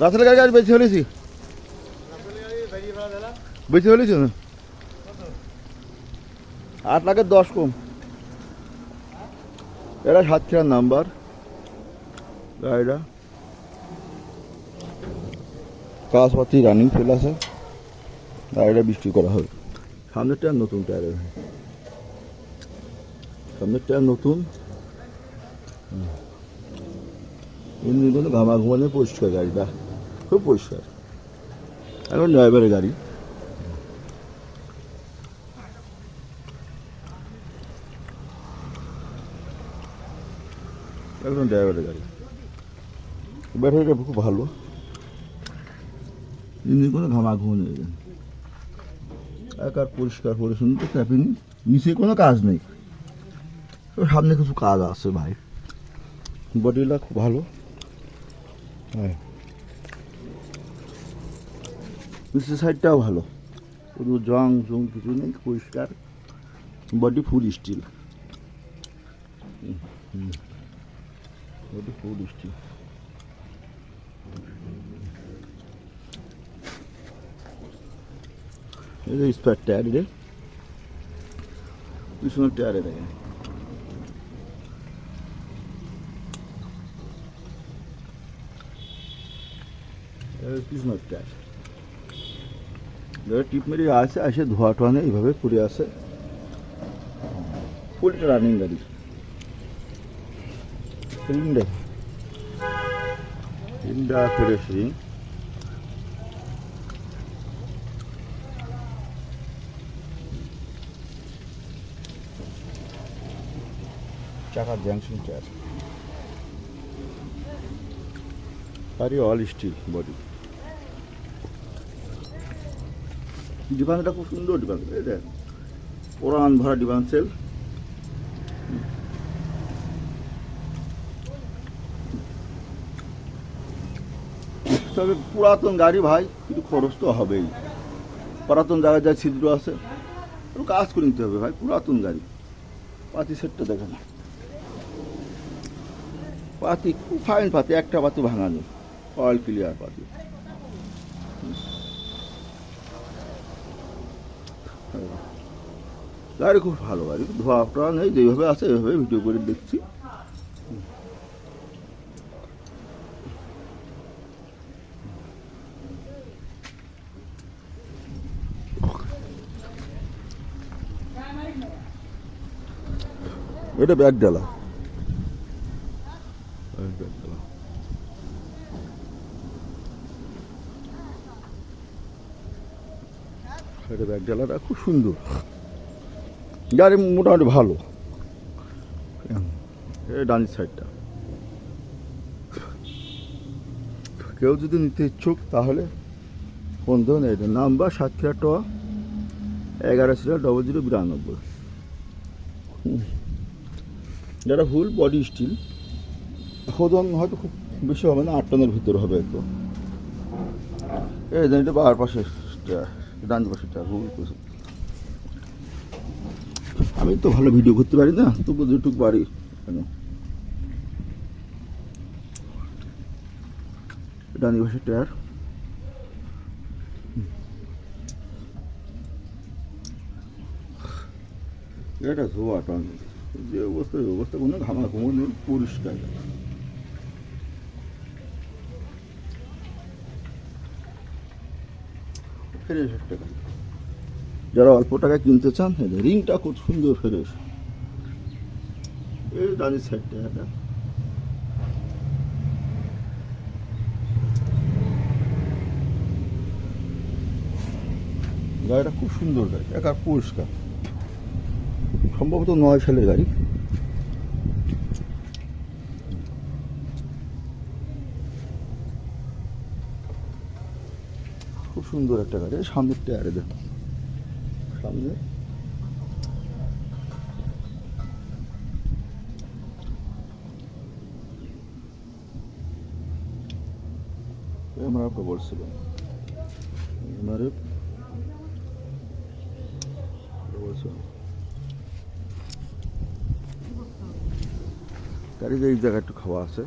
রাসেল গাড়ি গাড়ি বেশি ফেলেছি। বেশি ফেলেছি? আট লাখের দশ কম। এটা সাতক্ষীরার নাম্বার। গাড়িটা। কাজপাতি রানিং ফেল আছে। গাড়িটা বিক্রি করা হবে। সামনের টায়ার নতুন টায়ারের সামনের টায়ার নতুন। এমনি কোনো ঘামা ঘুমানো পরিষ্কার গাড়িটা খুব পরিষ্কার। এখন ড্রাইভারের গাড়ি। একদম ড্রাইভারের গাড়ি। ব্যাটারিটা খুব ভালো। ইঞ্জিন কোনো ঘামা নেই একার পরিষ্কার পরিচ্ছন্ন তো ক্যাপিনি নিচে কোনো কাজ নেই। সামনে কিছু কাজ আছে ভাই। বডিটা খুব ভালো। হ্যাঁ। নিচের সাইডটাও ভালো। কোনো জং জং কিছু নেই, পরিষ্কার। Body full steel body full steel এই যে স্পেয়ার টায়ার রে। পিছনের টায়ারে দেখেন। পিছনের টায়ার যারা টিপ মেরে আছে আসে ধোয়া টোয়া নেই এইভাবে পড়ে আছে ফুলটা রানিং গাড়ি। রিংটা ফ্রেশ রিং চাকার জাংশন টায়ার গাড়ি অল স্টিল বডি ডিপানটা খুব সুন্দর এই দেখ পুরান ভরা ডিপান সেল তবে পুরাতন গাড়ি ভাই, কিন্তু খরচ তো হবেই। পুরাতন জায়গায় যা ছিদ্র আছে, একটু কাজ করে নিতে হবে ভাই, পুরাতন গাড়ি। পাতি সেটটা দেখে না পাতি খুব ফাইন পাতি, একটা পাতি ভাঙানো অয়েল ক্লিয়ার পাতি। গাড়ি খুব ভালো গাড়ি ধোয়া টোয়া নেই, যেভাবে আছে এইভাবে ভিডিও করে দেখছি। এটা ব্যাগ ডালা ব্যাগ ডালা ব্যাগ ডালাটা খুব সুন্দর। গাড়ি মোটামুটি ভালো। ডান সাইডটা। কেউ যদি নিতে ইচ্ছুক, তাহলে ফোন দেবেন এটা নাম্বার সাতক্ষীরা টোয়া এগারো ছিল ডবল জিরো বিরানব্বই। যেটা ফুল বডি স্টিল ওজন হয়তো খুব বেশি হবে না, আট টনের ভিতরে হবে একটু এই এটা বার পাশে। ডান পাশেটা ফুল কিছু আমি তো ভালো ভিডিও করতে পারি না তবু যেটুকু পারি, কেন? ডান পাশে টায়ার এটা ধোয়া, টান। যে অবস্থা অবস্থা কোনো ঘামা ঘুমো নেই, পরিষ্কার। ফ্রেশ একটা গাড়ি যারা অল্প টাকায় কিনতে চান রিংটা খুব সুন্দর ফ্রেশ এই দাঁড়িয়ে সাইডটা, এটা। গাড়িটা খুব সুন্দর গাড়ি, একার পরিষ্কার। সম্ভবত নয় সালের গাড়ি। সুন্দর একটা গাড়ি সামনের টায়ারে দেখুন সামনে। বলছিলাম এমআরএফ বলছিলাম গাড়ি যে এই জায়গায় একটু খাওয়া আছে।